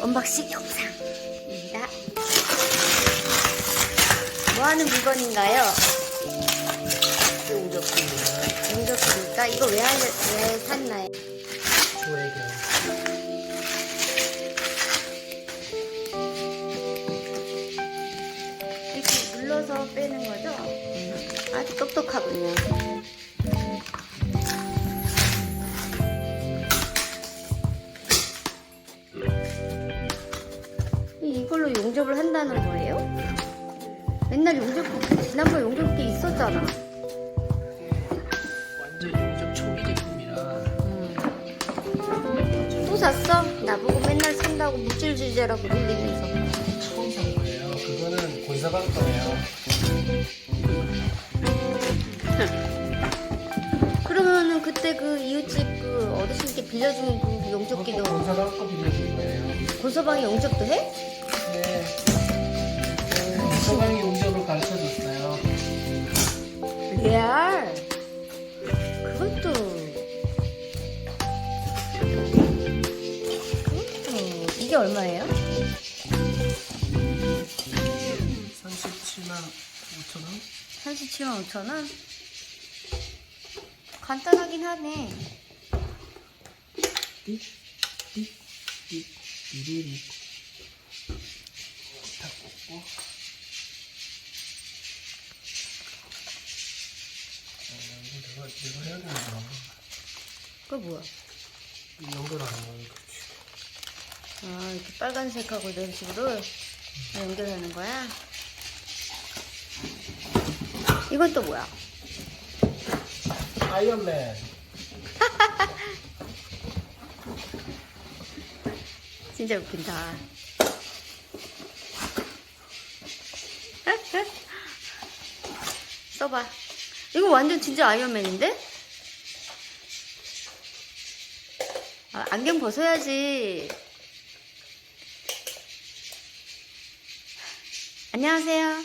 언박싱 영상입니다. 뭐 하는 물건인가요? 용접기입니다. 용접기니까 이거 왜, 할, 왜 샀나요? 조혜경. 이렇게 눌러서 빼는 거죠? 아주 똑똑하군요. 용접을 한다는 거예요? 맨날 용접기, 지난번 용접기 있었잖아. 완전 용접 초기 제품이라 또 샀어? 나보고 맨날 산다고 물질 주제라고 놀리면서. 처음 산 거예요. 그거는 본사방 거예요. 그러면은 그때 그 이웃집 그 어르신께 빌려준 그 용접기도 본사방 거 빌려준 거예요. 고서방에 용접도 해? 네. 네, 본사방이 용접을 가르쳐 줬어요. 레알. 그것도. 그것도. 이게 얼마예요? 37만 5천 원? 37만 5천 원? 간단하긴 하네. 띡, 띡, 띡, 띠리리. 이거 내가, 내가 해야 되는구나. 그거 뭐야? 이 연결하는 거, 그렇지. 아, 이렇게 빨간색하고 이런 식으로 연결하는 거야? 이건 또 뭐야? 아이언맨. 진짜 웃긴다. 써봐. 이거 완전 진짜 아이언맨인데? 아, 안경 벗어야지. 안녕하세요.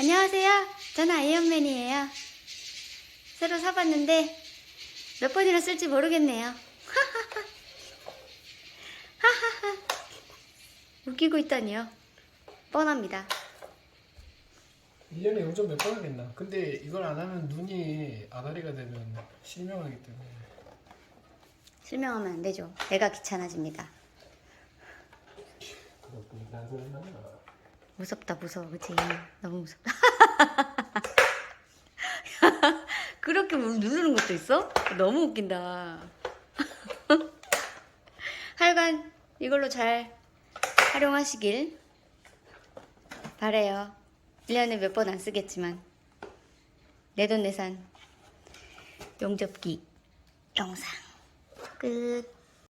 안녕하세요. 저는 아이언맨이에요. 새로 사봤는데 몇 번이나 쓸지 모르겠네요. 웃기고 있다니요. 뻔합니다. 1년에 용접 몇번 하겠나? 근데 이걸 안 하면 눈이 아다리가 되면 실명하기 때문에. 실명하면 안 되죠. 내가 귀찮아집니다. 무섭다, 무서워. 그치? 너무 무섭다. 그렇게 물 누르는 것도 있어? 너무 웃긴다. 하여간 이걸로 잘 활용하시길 바래요. 1년에 몇 번 안 쓰겠지만 내돈내산 용접기 영상 끝.